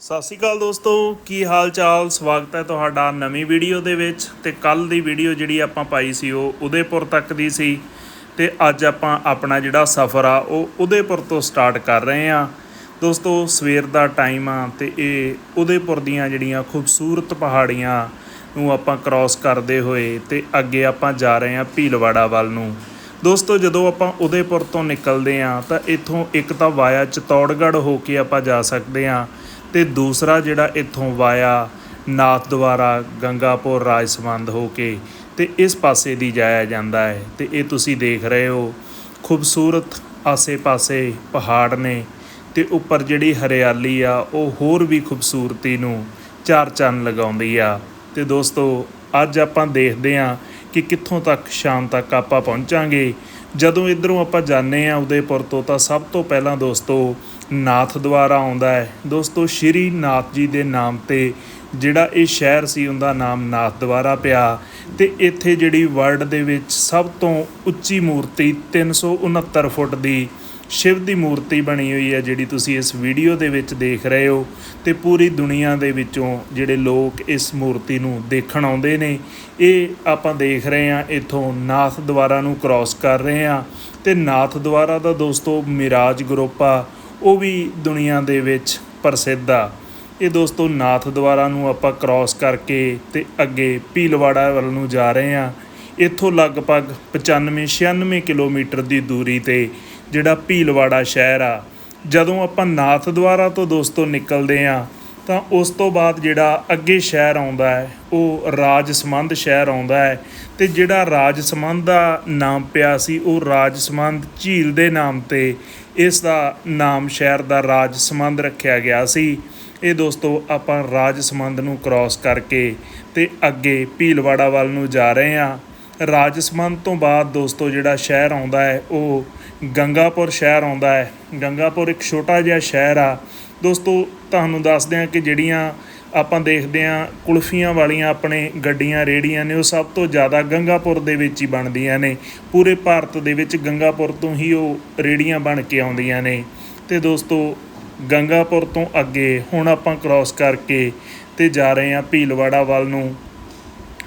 ਸਤਿ ਸ਼੍ਰੀ ਅਕਾਲ ਦੋਸਤੋ, ਕੀ ਹਾਲ ਚਾਲ ਸਵਾਗਤ ਹੈ ਤੁਹਾਡਾ ਨਵੀਂ ਵੀਡੀਓ ਦੇ ਵਿੱਚ ਤੇ ਕੱਲ ਦੀ ਵੀਡੀਓ ਜਿਹੜੀ ਆਪਾਂ ਪਾਈ ਸੀ ਉਹ ਉਦੇਪੁਰ ਤੱਕ ਦੀ ਸੀ ਤੇ ਅੱਜ ਆਪਾਂ ਆਪਣਾ ਜਿਹੜਾ ਸਫ਼ਰ ਆ, ਉਹ ਉਦੇਪੁਰ ਤੋਂ ਸਟਾਰਟ ਕਰ ਰਹੇ ਆ ਦੋਸਤੋ, ਸਵੇਰ ਦਾ ਟਾਈਮ ਆ ਤੇ ਇਹ ਉਦੇਪੁਰ ਦੀਆਂ ਜਿਹੜੀਆਂ ਖੂਬਸੂਰਤ ਪਹਾੜੀਆਂ ਨੂੰ ਆਪਾਂ ਕ੍ਰਾਸ ਕਰਦੇ ਹੋਏ ਤੇ ਅੱਗੇ ਆਪਾਂ ਜਾ ਰਹੇ ਆ ਭੀਲਵਾੜਾ ਵੱਲ ਨੂੰ। ਦੋਸਤੋ, ਜਦੋਂ ਆਪਾਂ ਉਦੇਪੁਰ ਤੋਂ ਨਿਕਲਦੇ ਆ ਤਾਂ ਇੱਥੋਂ ਇੱਕ ਤਾਂ ਵਾਇਆ ਚਤੌੜਗੜ੍ਹ ਹੋ ਕੇ ਆਪਾਂ ਜਾ ਸਕਦੇ ਆ ਤੇ ਦੂਸਰਾ ਜਿਹੜਾ ਇੱਥੋਂ ਵਾਇਆ ਨਾਥ ਦੁਆਰਾ ਗੰਗਾਪੁਰ ਰਾਜਸਮੰਦ ਹੋ ਕੇ ਤੇ ਇਸ ਪਾਸੇ ਦੀ ਜਾਇਆ ਜਾਂਦਾ ਹੈ ਤੇ ਇਹ ਤੁਸੀਂ ਦੇਖ ਰਹੇ ਹੋ, ਖੂਬਸੂਰਤ ਆਸੇ-ਪਾਸੇ ਪਹਾੜ ਨੇ ਤੇ ਉੱਪਰ ਜਿਹੜੀ ਹਰਿਆਲੀ ਆ, ਉਹ ਹੋਰ ਵੀ ਖੂਬਸੂਰਤੀ ਨੂੰ ਚਾਰ ਚੰਨ ਲਗਾਉਂਦੀ ਆ। ਤੇ ਦੋਸਤੋ, ਅੱਜ ਆਪਾਂ ਦੇਖਦੇ ਆ ਕਿ ਕਿੱਥੋਂ ਤੱਕ ਸ਼ਾਮ ਤੱਕ ਆਪਾਂ ਪਹੁੰਚਾਂਗੇ ਜਦੋਂ ਇਧਰੋਂ ਆਪਾਂ ਜਾਂਦੇ ਆ ਉਦੈਪੁਰ ਤੋਂ ਤਾਂ ਸਭ ਤੋਂ ਪਹਿਲਾਂ ਦੋਸਤੋ ਨਾਥ ਦੁਆਰਾ ਆਉਂਦਾ ਹੈ। ਦੋਸਤੋ ਸ਼੍ਰੀ ਨਾਥ ਜੀ ਦੇ ਨਾਮ ਤੇ ਜਿਹੜਾ ਇਹ ਸ਼ਹਿਰ ਸੀ ਉਹਦਾ ਨਾਮ ਨਾਥ ਦੁਆਰਾ ਪਿਆ ਤੇ ਇੱਥੇ ਜਿਹੜੀ ਵਰਲਡ ਦੇ ਵਿੱਚ ਸਭ ਤੋਂ ਉੱਚੀ ਮੂਰਤੀ 369 ਫੁੱਟ ਦੀ ਸ਼ਿਵ ਦੀ ਮੂਰਤੀ ਬਣੀ ਹੋਈ ਹੈ ਜਿਹੜੀ ਤੁਸੀਂ ਇਸ ਵੀਡੀਓ ਦੇ ਵਿੱਚ ਦੇਖ ਰਹੇ ਹੋ ਤੇ ਪੂਰੀ ਦੁਨੀਆ ਦੇ ਵਿੱਚੋਂ ਜਿਹੜੇ ਲੋਕ ਇਸ ਮੂਰਤੀ ਨੂੰ ਦੇਖਣ ਆਉਂਦੇ ਨੇ, ਇਹ ਆਪਾਂ ਦੇਖ ਰਹੇ ਹਾਂ, ਇੱਥੋਂ ਨਾਥ ਦੁਆਰਾ ਨੂੰ ਕ੍ਰਾਸ ਕਰ ਰਹੇ ਹਾਂ ਤੇ ਨਾਥ ਦੁਆਰਾ ਦਾ ਦੋਸਤੋ ਮਿਰਾਜ ਗਰੁੱਪ ਆ, ਉਹ ਵੀ ਦੁਨੀਆ ਦੇ ਵਿੱਚ ਪ੍ਰਸਿੱਧ ਆ। ਇਹ ਦੋਸਤੋ ਨਾਥ ਦੁਆਰਾ ਨੂੰ ਆਪਾਂ ਕ੍ਰਾਸ ਕਰਕੇ ਤੇ ਅੱਗੇ ਭੀਲਵਾੜਾ ਵੱਲ ਨੂੰ ਜਾ ਰਹੇ ਹਾਂ। ਇੱਥੋਂ ਲਗਭਗ 95 96 ਕਿਲੋਮੀਟਰ ਦੀ ਦੂਰੀ ਤੇ ਜਿਹੜਾ ਭੀਲਵਾੜਾ ਸ਼ਹਿਰ ਆ, ਜਦੋਂ ਆਪਾਂ ਨਾਥ ਦੁਆਰਾ ਤੋਂ ਦੋਸਤੋ ਨਿਕਲਦੇ ਆ, ਤਾਂ ਉਸ ਤੋਂ ਬਾਅਦ ਜਿਹੜਾ ਅੱਗੇ ਸ਼ਹਿਰ ਆਉਂਦਾ ਹੈ, ਉਹ ਰਾਜ ਸੰਬੰਧ ਸ਼ਹਿਰ ਆਉਂਦਾ ਹੈ ਤੇ ਜਿਹੜਾ ਰਾਜ ਸੰਬੰਧ ਦਾ ਨਾਮ ਪਿਆ ਸੀ, ਉਹ ਰਾਜ ਸੰਬੰਧ ਝੀਲ ਦੇ ਨਾਮ ਤੇ ਇਸ ਦਾ ਨਾਮ ਸ਼ਹਿਰ ਦਾ ਰਾਜ ਸੰਬੰਧ ਰੱਖਿਆ ਗਿਆ ਸੀ। ਇਹ ਦੋਸਤੋ ਆਪਾਂ ਰਾਜ ਸੰਬੰਧ ਨੂੰ ਕ੍ਰਾਸ ਕਰਕੇ ਤੇ ਅੱਗੇ ਭੀਲਵਾੜਾ ਵੱਲ ਨੂੰ ਜਾ ਰਹੇ ਹਾਂ ਰਾਜ ਸੰਬੰਧ ਤੋਂ ਬਾਅਦ ਦੋਸਤੋ ਜਿਹੜਾ ਸ਼ਹਿਰ ਆਉਂਦਾ ਹੈ, ਉਹ ਗੰਗਾਪੁਰ ਸ਼ਹਿਰ ਆਉਂਦਾ ਹੈ। ਗੰਗਾਪੁਰ ਇੱਕ ਛੋਟਾ ਜਿਹਾ ਸ਼ਹਿਰ ਆ। ਦੋਸਤੋ, ਤੁਹਾਨੂੰ ਦੱਸਦੇ ਹਾਂ ਕਿ ਜਿਹੜੀਆਂ ਆਪਾਂ ਦੇਖਦੇ ਹਾਂ, ਕੁਲਫੀਆਂ ਵਾਲੀਆਂ ਆਪਣੇ ਗੱਡੀਆਂ ਰੇੜੀਆਂ ਨੇ, ਉਹ ਸਭ ਤੋਂ ਜ਼ਿਆਦਾ ਗੰਗਾਪੁਰ ਦੇ ਵਿੱਚ ਹੀ ਬਣਦੀਆਂ ਨੇ। ਪੂਰੇ ਭਾਰਤ ਦੇ ਵਿੱਚ ਗੰਗਾਪੁਰ ਤੋਂ ਹੀ ਉਹ ਰੇੜੀਆਂ ਬਣ ਕੇ ਆਉਂਦੀਆਂ ਨੇ। ਤੇ ਦੋਸਤੋ, ਗੰਗਾਪੁਰ ਤੋਂ ਅੱਗੇ ਹੁਣ ਆਪਾਂ ਕ੍ਰਾਸ ਕਰਕੇ ਤੇ ਜਾ ਰਹੇ ਹਾਂ ਭੀਲਵਾੜਾ ਵੱਲ ਨੂੰ।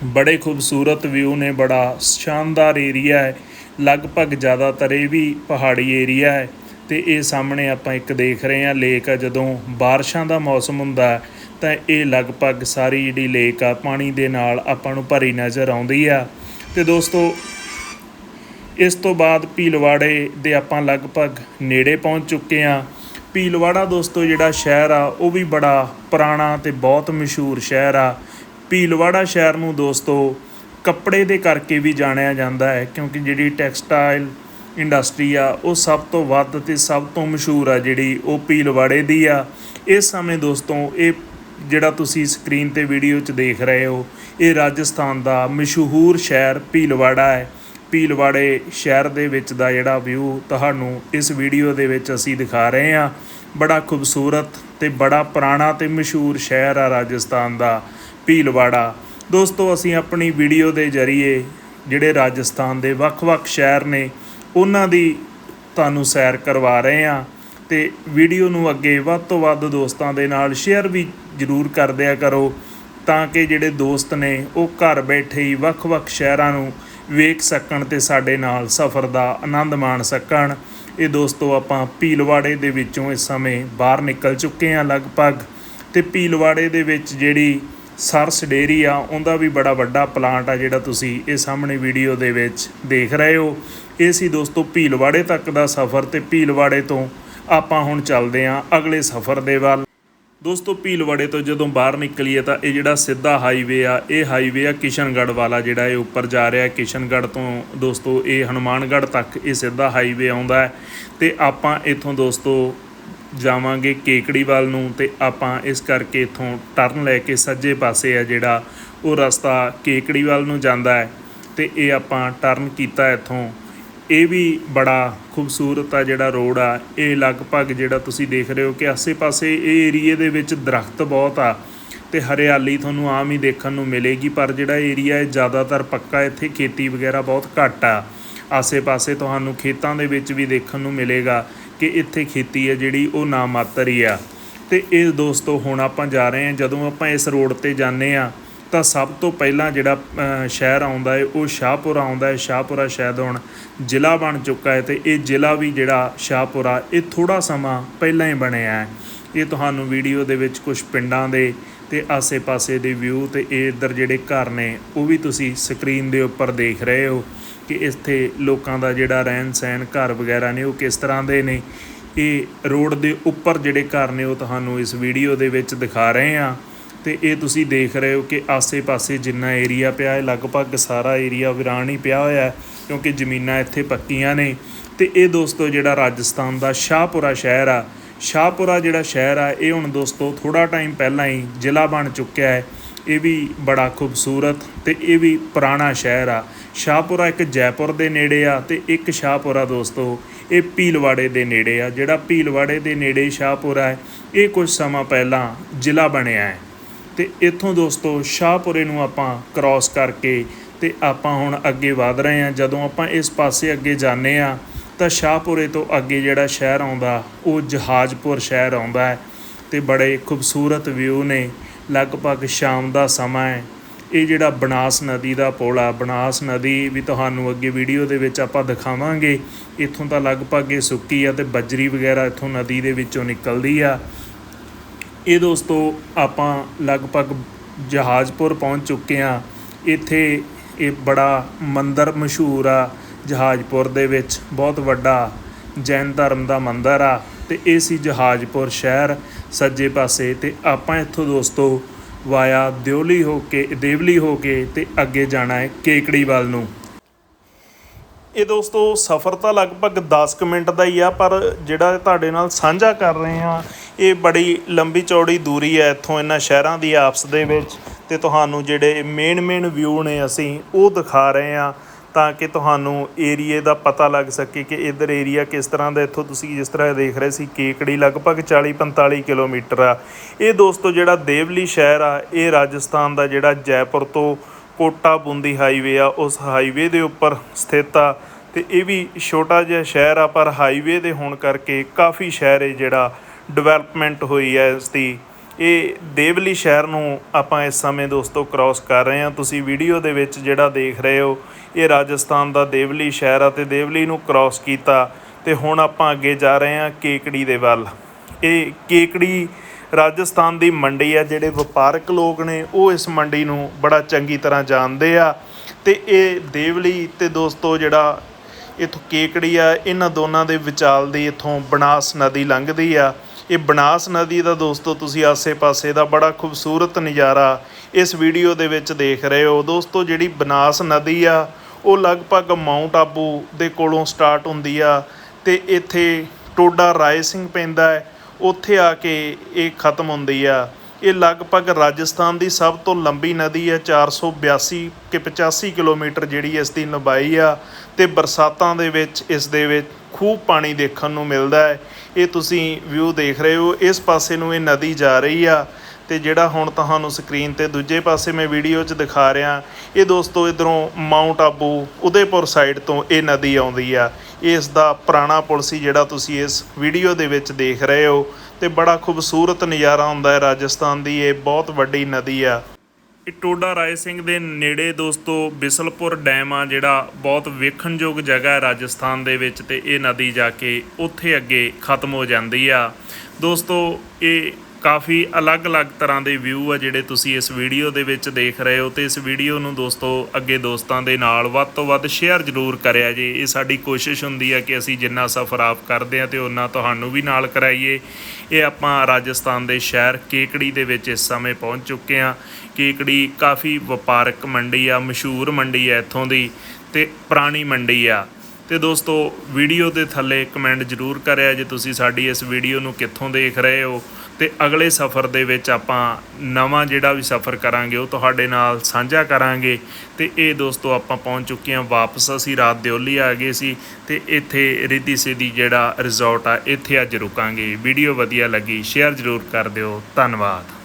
ਬੜੇ ਖੂਬਸੂਰਤ ਵਿਊ ਨੇ, ਬੜਾ ਸ਼ਾਨਦਾਰ ਏਰੀਆ ਹੈ। ਲਗਭਗ ਜ਼ਿਆਦਾਤਰ ਇਹ ਵੀ ਪਹਾੜੀ ਏਰੀਆ ਹੈ ਤੇ ਇਹ ਸਾਹਮਣੇ ਆਪਾਂ ਇੱਕ ਦੇਖ ਰਹੇ ਹਾਂ ਲੇਕ ਆ, ਜਦੋਂ ਬਾਰਿਸ਼ਾਂ ਦਾ ਮੌਸਮ ਹੁੰਦਾ ਤਾਂ ਇਹ ਲਗਭਗ ਸਾਰੀ ਜਿਹੜੀ ਲੇਕ ਆ, ਪਾਣੀ ਦੇ ਨਾਲ ਆਪਾਂ ਨੂੰ ਭਰੀ ਨਜ਼ਰ ਆਉਂਦੀ ਆ। ਤੇ ਦੋਸਤੋ, ਇਸ ਤੋਂ ਬਾਅਦ ਭੀਲਵਾੜੇ ਦੇ ਆਪਾਂ ਲਗਭਗ ਨੇੜੇ ਪਹੁੰਚ ਚੁੱਕੇ ਆ ਭੀਲਵਾੜਾ ਦੋਸਤੋ, ਜਿਹੜਾ ਸ਼ਹਿਰ ਆ, ਉਹ ਵੀ ਬੜਾ ਪੁਰਾਣਾ ਤੇ ਬਹੁਤ ਮਸ਼ਹੂਰ ਸ਼ਹਿਰ ਆ। ਭੀਲਵਾੜਾ ਸ਼ਹਿਰ ਨੂੰ ਦੋਸਤੋ ਕੱਪੜੇ ਦੇ ਕਰਕੇ ਵੀ ਜਾਣਿਆ ਜਾਂਦਾ ਹੈ, ਕਿਉਂਕਿ ਜਿਹੜੀ ਟੈਕਸਟਾਈਲ ਇੰਡਸਟਰੀ ਆ, ਉਹ ਸਭ ਤੋਂ ਵੱਧ ਤੇ ਸਭ ਤੋਂ ਮਸ਼ਹੂਰ ਆ ਜਿਹੜੀ ਉਹ ਭੀਲਵਾੜੇ ਦੀ ਆ। ਇਸ ਸਮੇਂ ਦੋਸਤੋ, ਇਹ ਜਿਹੜਾ ਤੁਸੀਂ ਸਕਰੀਨ ਤੇ ਵੀਡੀਓ 'ਚ ਦੇਖ ਰਹੇ ਹੋ, ਇਹ ਰਾਜਸਥਾਨ ਦਾ ਮਸ਼ਹੂਰ ਸ਼ਹਿਰ ਭੀਲਵਾੜਾ ਹੈ। ਭੀਲਵਾੜੇ ਸ਼ਹਿਰ ਦੇ ਵਿੱਚ ਦਾ ਜਿਹੜਾ ਵਿਊ ਤੁਹਾਨੂੰ ਇਸ ਵੀਡੀਓ ਦੇ ਵਿੱਚ ਅਸੀਂ ਦਿਖਾ ਰਹੇ ਹਾਂ। ਬੜਾ ਖੂਬਸੂਰਤ ਤੇ ਬੜਾ ਪੁਰਾਣਾ ਤੇ ਮਸ਼ਹੂਰ ਸ਼ਹਿਰ ਆ ਰਾਜਸਥਾਨ ਦਾ ਭੀਲਵਾੜਾ ਦੋਸਤੋ, ਅਸੀਂ ਆਪਣੀ ਵੀਡੀਓ ਦੇ ਜ਼ਰੀਏ ਜਿਹੜੇ ਰਾਜਸਥਾਨ ਦੇ ਵੱਖ-ਵੱਖ ਸ਼ਹਿਰ ਨੇ, ਉਹਨਾਂ ਦੀ ਤੁਹਾਨੂੰ ਸੈਰ ਕਰਵਾ ਰਹੇ ਹਾਂ ਤੇ ਵੀਡੀਓ ਨੂੰ ਅੱਗੇ ਵੱਧ ਤੋਂ ਵੱਧ ਦੋਸਤਾਂ ਦੇ ਨਾਲ ਸ਼ੇਅਰ ਵੀ ਜ਼ਰੂਰ ਕਰ ਦਿਆ ਕਰੋ ਤਾਂ ਕਿ ਜਿਹੜੇ ਦੋਸਤ ਨੇ, ਉਹ ਘਰ ਬੈਠੇ ਹੀ ਵੱਖ-ਵੱਖ ਸ਼ਹਿਰਾਂ ਨੂੰ ਵੇਖ ਸਕਣ ਤੇ ਸਾਡੇ ਨਾਲ ਸਫ਼ਰ ਦਾ ਆਨੰਦ ਮਾਣ ਸਕਣ। ਇਹ ਦੋਸਤੋ, ਆਪਾਂ ਭੀਲਵਾੜੇ ਦੇ ਵਿੱਚੋਂ ਇਸ ਸਮੇਂ ਬਾਹਰ ਨਿਕਲ ਚੁੱਕੇ ਹਾਂ ਲਗਭਗ ਤੇ ਭੀਲਵਾੜੇ ਦੇ ਵਿੱਚ ਜਿਹੜੀ ਸਰਸ ਡੇਰੀ ਆ, ਉਹਦਾ ਵੀ ਬੜਾ ਵੱਡਾ ਪਲਾਂਟ ਆ ਜਿਹੜਾ ਤੁਸੀਂ ਇਹ ਸਾਹਮਣੇ ਵੀਡੀਓ ਦੇ ਵਿੱਚ ਦੇਖ ਰਹੇ ਹੋ। ਇਹ ਸੀ ਦੋਸਤੋ ਭੀਲਵਾੜੇ ਤੱਕ ਦਾ ਸਫ਼ਰ ਤੇ ਭੀਲਵਾੜੇ ਤੋਂ ਆਪਾਂ ਹੁਣ ਚੱਲਦੇ ਹਾਂ ਅਗਲੇ ਸਫ਼ਰ ਦੇ ਵੱਲ। ਦੋਸਤੋ ਭੀਲਵਾੜੇ ਤੋਂ ਜਦੋਂ ਬਾਹਰ ਨਿਕਲੀਏ ਤਾਂ ਇਹ ਜਿਹੜਾ ਸਿੱਧਾ ਹਾਈਵੇ ਆ, ਇਹ ਹਾਈਵੇ ਆ ਕਿਸ਼ਨਗੜ੍ਹ ਵਾਲਾ ਜਿਹੜਾ ਇਹ ਉੱਪਰ ਜਾ ਰਿਹਾ। ਕਿਸ਼ਨਗੜ੍ਹ ਤੋਂ ਦੋਸਤੋ ਇਹ ਹਨੂਮਾਨਗੜ੍ਹ ਤੱਕ ਇਹ ਸਿੱਧਾ ਹਾਈਵੇ ਆਉਂਦਾ ਹੈ ਤੇ ਆਪਾਂ ਇੱਥੋਂ ਦੋਸਤੋ ਜਾਵਾਂਗੇ ਕੇਕੜੀ ਵੱਲ ਨੂੰ ਤੇ ਆਪਾਂ ਇਸ ਕਰਕੇ ਇਥੋਂ ਟਰਨ ਲੈ ਕੇ ਸੱਜੇ ਪਾਸੇ ਆ ਜਿਹੜਾ ਉਹ ਰਸਤਾ ਕੇਕੜੀ ਵੱਲ ਨੂੰ ਜਾਂਦਾ ਹੈ ਤੇ ਇਹ ਆਪਾਂ ਟਰਨ ਕੀਤਾ ਇੱਥੋਂ। ਇਹ ਵੀ ਬੜਾ ਖੂਬਸੂਰਤ ਆ ਜਿਹੜਾ ਰੋਡ ਆ, ਇਹ ਲਗਭਗ ਜਿਹੜਾ ਤੁਸੀਂ ਦੇਖ ਰਹੇ ਹੋ ਕਿ ਆਸੇ-ਪਾਸੇ ਇਹ ਏਰੀਏ ਦੇ ਵਿੱਚ ਦਰਖਤ ਬਹੁਤ ਆ ਤੇ ਹਰਿਆਲੀ ਤੁਹਾਨੂੰ ਆਮ ਹੀ ਦੇਖਣ ਨੂੰ ਮਿਲੇਗੀ, ਪਰ ਜਿਹੜਾ ਏਰੀਆ ਹੈ ਜ਼ਿਆਦਾਤਰ ਪੱਕਾ ਇੱਥੇ ਖੇਤੀ ਵਗੈਰਾ ਬਹੁਤ ਘੱਟ ਆ। ਆਸੇ-ਪਾਸੇ ਤੁਹਾਨੂੰ ਖੇਤਾਂ ਦੇ ਵਿੱਚ ਵੀ ਦੇਖਣ ਨੂੰ ਮਿਲੇਗਾ। ਕਿ ਇੱਥੇ ਖੇਤੀ ਹੈ ਜਿਹੜੀ ਉਹ ਨਾ ਮਾਤਰ ਹੀ ਆ। ਤੇ ਇਹ ਦੋਸਤੋ, ਹੁਣ ਆਪਾਂ ਜਾ ਰਹੇ ਹਾਂ। ਜਦੋਂ ਆਪਾਂ ਇਸ ਰੋਡ ਤੇ ਜਾਂਦੇ ਆ ਤਾਂ ਸਭ ਤੋਂ ਪਹਿਲਾਂ ਜਿਹੜਾ ਸ਼ਹਿਰ ਆਉਂਦਾ ਹੈ, ਉਹ ਸ਼ਾਹਪੁਰਾ ਆਉਂਦਾ ਹੈ। ਸ਼ਾਹਪੁਰਾ ਸ਼ਾਇਦ ਹੁਣ ਜ਼ਿਲ੍ਹਾ ਬਣ ਚੁੱਕਾ ਹੈ ਤੇ ਇਹ ਜ਼ਿਲ੍ਹਾ ਵੀ ਜਿਹੜਾ ਸ਼ਾਹਪੁਰਾ ਇਹ ਥੋੜਾ ਸਮਾਂ ਪਹਿਲਾਂ ਹੀ ਬਣਿਆ ਹੈ। ਇਹ ਤੁਹਾਨੂੰ ਵੀਡੀਓ ਦੇ ਵਿੱਚ ਕੁਝ ਪਿੰਡਾਂ ਦੇ ਤੇ ਆਸੇ-ਪਾਸੇ ਦੇ ਵਿਊ ਤੇ ਇਹ ਇੱਧਰ ਜਿਹੜੇ ਘਰ ਨੇ, ਉਹ ਵੀ ਤੁਸੀਂ ਸਕਰੀਨ ਦੇ ਉੱਪਰ ਦੇਖ ਰਹੇ ਹੋ। ਕਿ ਇੱਥੇ ਲੋਕਾਂ ਦਾ ਜਿਹੜਾ ਰਹਿਣ ਸਹਿਣ, ਘਰ ਵਗੈਰਾ ਨੇ, ਉਹ ਕਿਸ ਤਰ੍ਹਾਂ ਦੇ ਨੇ, ਇਹ ਰੋਡ ਦੇ ਉੱਪਰ ਜਿਹੜੇ ਘਰ ਨੇ, ਉਹ ਤੁਹਾਨੂੰ ਇਸ ਵੀਡੀਓ ਦੇ ਵਿੱਚ ਦਿਖਾ ਰਹੇ ਹਾਂ। ਤੇ ਇਹ ਤੁਸੀਂ ਦੇਖ ਰਹੇ ਹੋ ਕਿ ਆਸੇ-ਪਾਸੇ ਜਿੰਨਾ ਏਰੀਆ ਪਿਆ ਹੈ, ਲਗਭਗ ਸਾਰਾ ਏਰੀਆ ਵਿਰਾਨ ਹੀ ਪਿਆ ਹੋਇਆ ਹੈ, ਕਿਉਂਕਿ ਜ਼ਮੀਨਾਂ ਇੱਥੇ ਪੱਕੀਆਂ ਨੇ। ਤੇ ਇਹ ਦੋਸਤੋ ਜਿਹੜਾ ਰਾਜਸਥਾਨ ਦਾ ਸ਼ਾਹਪੁਰਾ ਸ਼ਹਿਰ ਆ, ਸ਼ਾਹਪੁਰਾ ਜਿਹੜਾ ਸ਼ਹਿਰ ਆ, ਇਹ ਹੁਣ ਦੋਸਤੋ ਥੋੜਾ ਟਾਈਮ ਪਹਿਲਾਂ ਹੀ ਜ਼ਿਲ੍ਹਾ ਬਣ ਚੁੱਕਿਆ ਹੈ। ਇਹ ਵੀ ਬੜਾ ਖੂਬਸੂਰਤ ਤੇ ਇਹ ਵੀ ਪੁਰਾਣਾ ਸ਼ਹਿਰ ਆ। ਸ਼ਾਹਪੁਰਾ ਇੱਕ ਜੈਪੁਰ ਦੇ ਨੇੜੇ ਆ ਤੇ ਇੱਕ ਸ਼ਾਹਪੁਰਾ ਦੋਸਤੋ, ਇਹ ਭੀਲਵਾੜੇ ਦੇ ਨੇੜੇ ਆ। ਜਿਹੜਾ ਭੀਲਵਾੜੇ ਦੇ ਨੇੜੇ ਸ਼ਾਹਪੁਰਾ ਹੈ, ਇਹ ਕੁਝ ਸਮਾਂ ਪਹਿਲਾਂ ਜ਼ਿਲ੍ਹਾ ਬਣਿਆ ਹੈ। ਤੇ ਇੱਥੋਂ ਦੋਸਤੋ, ਸ਼ਾਹਪੁਰੇ ਨੂੰ ਆਪਾਂ ਕ੍ਰਾਸ ਕਰਕੇ ਤੇ ਆਪਾਂ ਹੁਣ ਅੱਗੇ ਵਧ ਰਹੇ ਹਾਂ। ਜਦੋਂ ਆਪਾਂ ਇਸ ਪਾਸੇ ਅੱਗੇ ਜਾਂਦੇ ਆ ਤਾਂ ਸ਼ਾਹਪੁਰੇ ਤੋਂ ਅੱਗੇ ਜਿਹੜਾ ਸ਼ਹਿਰ ਆਉਂਦਾ, ਉਹ ਜਹਾਜ਼ਪੁਰ ਸ਼ਹਿਰ ਆਉਂਦਾ ਹੈ ਤੇ ਬੜੇ ਖੂਬਸੂਰਤ ਵਿਊ ਨੇ। ਲਗਭਗ ਸ਼ਾਮ ਦਾ ਸਮਾਂ ਹੈ। ਇਹ ਜਿਹੜਾ ਬਨਾਸ ਨਦੀ ਦਾ ਪੁਲ ਆ, ਬਨਾਸ ਨਦੀ ਵੀ ਤੁਹਾਨੂੰ ਅੱਗੇ ਵੀਡੀਓ ਦੇ ਵਿੱਚ ਆਪਾਂ ਦਿਖਾਵਾਂਗੇ। ਇੱਥੋਂ ਤਾਂ ਲਗਭਗ ਇਹ ਸੁੱਕੀ ਆ ਤੇ ਬਜਰੀ ਵਗੈਰਾ ਇੱਥੋਂ ਨਦੀ ਦੇ ਵਿੱਚੋਂ ਨਿਕਲਦੀ ਆ। ਇਹ ਦੋਸਤੋ ਆਪਾਂ ਲਗਭਗ ਜਹਾਜ਼ਪੁਰ ਪਹੁੰਚ ਚੁੱਕੇ ਆ। ਇੱਥੇ ਇਹ ਬੜਾ ਮੰਦਰ ਮਸ਼ਹੂਰ ਆ ਜਹਾਜ਼ਪੁਰ ਦੇ ਵਿੱਚ। ਬਹੁਤ ਵੱਡਾ ਜੈਨ ਧਰਮ ਦਾ ਮੰਦਰ ਆ। ਤੇ ਇਹ ਸੀ ਜਹਾਜ਼ਪੁਰ ਸ਼ਹਿਰ। ਸੱਜੇ ਪਾਸੇ ਤੇ ਆਪਾਂ ਇੱਥੋਂ ਦੋਸਤੋ ਵਾਇਆ ਦਿਉਲੀ ਹੋ ਕੇ, ਦੇਵਲੀ ਹੋ ਕੇ ਤੇ ਅੱਗੇ ਜਾਣਾ ਹੈ ਕੇਕੜੀ ਵੱਲ ਨੂੰ। ਇਹ ਦੋਸਤੋ ਸਫ਼ਰ ਤਾਂ ਲਗਭਗ 10 ਕੁ ਮਿੰਟ ਦਾ ਹੀ ਆ, ਪਰ ਜਿਹੜਾ ਤੁਹਾਡੇ ਨਾਲ ਸਾਂਝਾ ਕਰ ਰਹੇ ਹਾਂ, ਇਹ ਬੜੀ ਲੰਬੀ ਚੌੜੀ ਦੂਰੀ ਹੈ ਇੱਥੋਂ ਇਹਨਾਂ ਸ਼ਹਿਰਾਂ ਦੀ ਆਪਸ ਦੇ ਵਿੱਚ ਤੇ ਤੁਹਾਨੂੰ ਜਿਹੜੇ ਮੇਨ ਮੇਨ ਵਿਊ ਨੇ ਅਸੀਂ ਉਹ ਦਿਖਾ ਰਹੇ ਹਾਂ। ਤਾਂ ਕਿ ਤੁਹਾਨੂੰ ਏਰੀਏ ਦਾ ਪਤਾ ਲੱਗ ਸਕੇ ਕਿ ਇਧਰ ਏਰੀਆ ਕਿਸ ਤਰ੍ਹਾਂ ਦਾ, ਇੱਥੋਂ ਤੁਸੀਂ ਜਿਸ ਤਰ੍ਹਾਂ ਦੇਖ ਰਹੇ ਸੀ ਕੇਕੜੀ ਲਗਭਗ 40 45 ਕਿਲੋਮੀਟਰ ਆ। ਇਹ ਦੋਸਤੋ ਜਿਹੜਾ ਦੇਵਲੀ ਸ਼ਹਿਰ ਆ, ਇਹ ਰਾਜਸਥਾਨ ਦਾ ਜਿਹੜਾ ਜੈਪੁਰ ਤੋਂ ਕੋਟਾ ਬੂੰਦੀ ਹਾਈਵੇ ਆ, ਉਸ ਹਾਈਵੇ ਦੇ ਉੱਪਰ ਸਥਿਤ ਆ। ਤੇ ਇਹ ਵੀ ਛੋਟਾ ਜਿਹਾ ਸ਼ਹਿਰ ਆ, ਪਰ ਹਾਈਵੇ ਦੇ ਹੋਣ ਕਰਕੇ ਕਾਫੀ ਸ਼ਹਿਰ ਹੈ ਜਿਹੜਾ ਡਿਵੈਲਪਮੈਂਟ ਹੋਈ ਹੈ ਇਸ ਦੀ। ਇਹ ਦੇਵਲੀ ਸ਼ਹਿਰ ਨੂੰ ਆਪਾਂ ਇਸ ਸਮੇਂ ਦੋਸਤੋ ਕ੍ਰਾਸ ਕਰ ਰਹੇ ਹਾਂ। ਤੁਸੀਂ ਵੀਡੀਓ ਦੇ ਵਿੱਚ ਜਿਹੜਾ ਦੇਖ ਰਹੇ ਹੋ, ਇਹ ਰਾਜਸਥਾਨ ਦਾ ਦੇਵਲੀ ਸ਼ਹਿਰ ਆ ਤੇ ਦੇਵਲੀ ਨੂੰ ਕ੍ਰਾਸ ਕੀਤਾ ਤੇ ਹੁਣ ਆਪਾਂ ਅੱਗੇ ਜਾ ਰਹੇ ਹਾਂ ਕੇਕੜੀ ਦੇ ਵੱਲ। ਇਹ ਕੇਕੜੀ ਰਾਜਸਥਾਨ ਦੀ ਮੰਡੀ ਆ, ਜਿਹੜੇ ਵਪਾਰਕ ਲੋਕ ਨੇ, ਉਹ ਇਸ ਮੰਡੀ ਨੂੰ ਬੜਾ ਚੰਗੀ ਤਰ੍ਹਾਂ ਜਾਣਦੇ ਆ ਤੇ ਇਹ ਦੇਵਲੀ ਤੇ ਦੋਸਤੋ ਜਿਹੜਾ ਇਥੋਂ ਕੇਕੜੀ ਆ, ਇਹਨਾਂ ਦੋਨਾਂ ਦੇ ਵਿਚਾਲ ਦੀ ਇਥੋਂ ਬਨਾਸ ਨਦੀ ਲੰਘਦੀ ਆ। ਇਹ ਬਨਾਸ ਨਦੀ ਦਾ ਦੋਸਤੋ, ਤੁਸੀਂ ਆਸੇ-ਪਾਸੇ ਦਾ ਬੜਾ ਖੂਬਸੂਰਤ ਨਜ਼ਾਰਾ ਇਸ ਵੀਡੀਓ ਦੇ ਵਿੱਚ ਦੇਖ ਰਹੇ ਹੋ। ਦੋਸਤੋ, ਜਿਹੜੀ ਬਨਾਸ ਨਦੀ ਆ, ਉਹ ਲਗਭਗ ਮਾਊਂਟ ਆਬੂ ਦੇ ਕੋਲੋਂ ਸਟਾਰਟ ਹੁੰਦੀ ਆ ਤੇ ਇੱਥੇ ਟੋਡਾ ਰਾਏ ਸਿੰਘ ਪੈਂਦਾ ਹੈ, ਉੱਥੇ ਆ ਕੇ ਇਹ ਖਤਮ ਹੁੰਦੀ ਆ। ਇਹ ਲਗਭਗ ਰਾਜਸਥਾਨ ਦੀ ਸਭ ਤੋਂ ਲੰਬੀ ਨਦੀ ਹੈ 482 ਕਿ 85 ਕਿਲੋਮੀਟਰ ਜਿਹੜੀ ਇਸ ਦੀ ਲੰਬਾਈ ਆ ਤੇ ਬਰਸਾਤਾਂ ਦੇ ਵਿੱਚ, ਇਸ ਦੇ ਵਿੱਚ ਖੂਬ ਪਾਣੀ ਦੇਖਣ ਨੂੰ ਮਿਲਦਾ ਹੈ। ਇਹ ਤੁਸੀਂ ਵਿਊ ਦੇਖ ਰਹੇ ਹੋ। ਇਸ ਪਾਸੇ ਨੂੰ ਇਹ ਨਦੀ ਜਾ ਰਹੀ ਆ ਤੇ ਜਿਹੜਾ ਹੁਣ ਤੁਹਾਨੂੰ ਸਕਰੀਨ ਤੇ ਦੂਜੇ ਪਾਸੇ ਮੈਂ ਵੀਡੀਓ 'ਚ ਦਿਖਾ ਰਿਹਾ, ਇਹ ਦੋਸਤੋ ਇਧਰੋਂ ਮਾਊਂਟ ਆਬੂ ਉਦੇਪੁਰ ਸਾਈਡ ਤੋਂ ਇਹ ਨਦੀ ਆਉਂਦੀ ਆ। ਇਸ ਦਾ ਪੁਰਾਣਾ ਪੁਲ ਸੀ ਜਿਹੜਾ ਤੁਸੀਂ ਇਸ ਵੀਡੀਓ ਦੇ ਵਿੱਚ ਦੇਖ ਰਹੇ ਹੋ ਤੇ ਬੜਾ ਖੂਬਸੂਰਤ ਨਜ਼ਾਰਾ ਹੁੰਦਾ ਹੈ ਰਾਜਸਥਾਨ ਦੀ। ਇਹ ਬਹੁਤ ਵੱਡੀ ਨਦੀ ਆ। ਟੋਡਾ ਰਾਏ ਸਿੰਘ ਦੇ ਨੇੜੇ ਦੋਸਤੋ ਬਿਸਲਪੁਰ ਡੈਮ ਆ, ਜਿਹੜਾ ਬਹੁਤ ਵੇਖਣਯੋਗ ਜਗ੍ਹਾ ਹੈ ਰਾਜਸਥਾਨ ਦੇ ਵਿੱਚ ਤੇ ਇਹ ਨਦੀ ਜਾ ਕੇ ਉੱਥੇ ਅੱਗੇ ਖਤਮ ਹੋ ਜਾਂਦੀ ਆ। ਦੋਸਤੋ, ਇਹ ਕਾਫੀ ਅਲੱਗ-ਅਲੱਗ ਤਰ੍ਹਾਂ ਦੇ ਵਿਊ ਆ ਜਿਹੜੇ ਤੁਸੀਂ ਇਸ ਵੀਡੀਓ ਦੇ ਵਿੱਚ ਦੇਖ ਰਹੇ ਹੋ ਤੇ ਇਸ ਵੀਡੀਓ ਨੂੰ ਦੋਸਤੋ ਅੱਗੇ ਦੋਸਤਾਂ ਦੇ ਨਾਲ ਵੱਧ ਤੋਂ ਵੱਧ ਸ਼ੇਅਰ ਜ਼ਰੂਰ ਕਰਿਆ ਜੇ। ਇਹ ਸਾਡੀ ਕੋਸ਼ਿਸ਼ ਹੁੰਦੀ ਆ ਕਿ ਅਸੀਂ ਜਿੰਨਾ ਸਫ਼ਰ ਆਪ ਕਰਦੇ ਹਾਂ ਤੇ ਉਹਨਾਂ ਤੁਹਾਨੂੰ ਵੀ ਨਾਲ ਕਰਾਈਏ। ਇਹ ਆਪਾਂ ਰਾਜਸਥਾਨ ਦੇ ਸ਼ਹਿਰ ਕੇਕੜੀ ਦੇ ਵਿੱਚ ਇਸ ਸਮੇਂ ਪਹੁੰਚ ਚੁੱਕੇ ਹਾਂ ਕੇਕੜੀ ਕਾਫੀ ਵਪਾਰਕ ਮੰਡੀ ਆ, ਮਸ਼ਹੂਰ ਮੰਡੀ ਆ ਇੱਥੋਂ ਦੀ ਤੇ ਪੁਰਾਣੀ ਮੰਡੀ ਆ। ਤੇ ਦੋਸਤੋ, ਵੀਡੀਓ ਦੇ ਥੱਲੇ ਕਮੈਂਟ ਜ਼ਰੂਰ ਕਰਿਆ ਜੇ ਤੁਸੀਂ ਸਾਡੀ ਇਸ ਵੀਡੀਓ ਨੂੰ ਕਿੱਥੋਂ ਦੇਖ ਰਹੇ ਹੋ। ਤੇ ਅਗਲੇ ਸਫ਼ਰ ਦੇ ਵਿੱਚ ਆਪਾਂ ਨਵਾਂ ਜਿਹੜਾ ਵੀ ਸਫ਼ਰ ਕਰਾਂਗੇ, ਉਹ ਤੁਹਾਡੇ ਨਾਲ ਸਾਂਝਾ ਕਰਾਂਗੇ। ਤੇ ਇਹ ਦੋਸਤੋ, ਆਪਾਂ ਪਹੁੰਚ ਚੁੱਕੇ ਹਾਂ ਵਾਪਸ। ਅਸੀਂ ਰਾਤ ਦਿਓਲੀ ਆ ਗਏ ਸੀ ਤੇ ਇੱਥੇ ਰਿੱਧੀ ਸਿੱਧੀ ਜਿਹੜਾ ਰਿਜ਼ੋਰਟ ਆ, ਇੱਥੇ ਅੱਜ ਰੁਕਾਂਗੇ। ਵੀਡੀਓ ਵਧੀਆ ਲੱਗੀ ਸ਼ੇਅਰ ਜ਼ਰੂਰ ਕਰ ਦਿਓ। ਧੰਨਵਾਦ।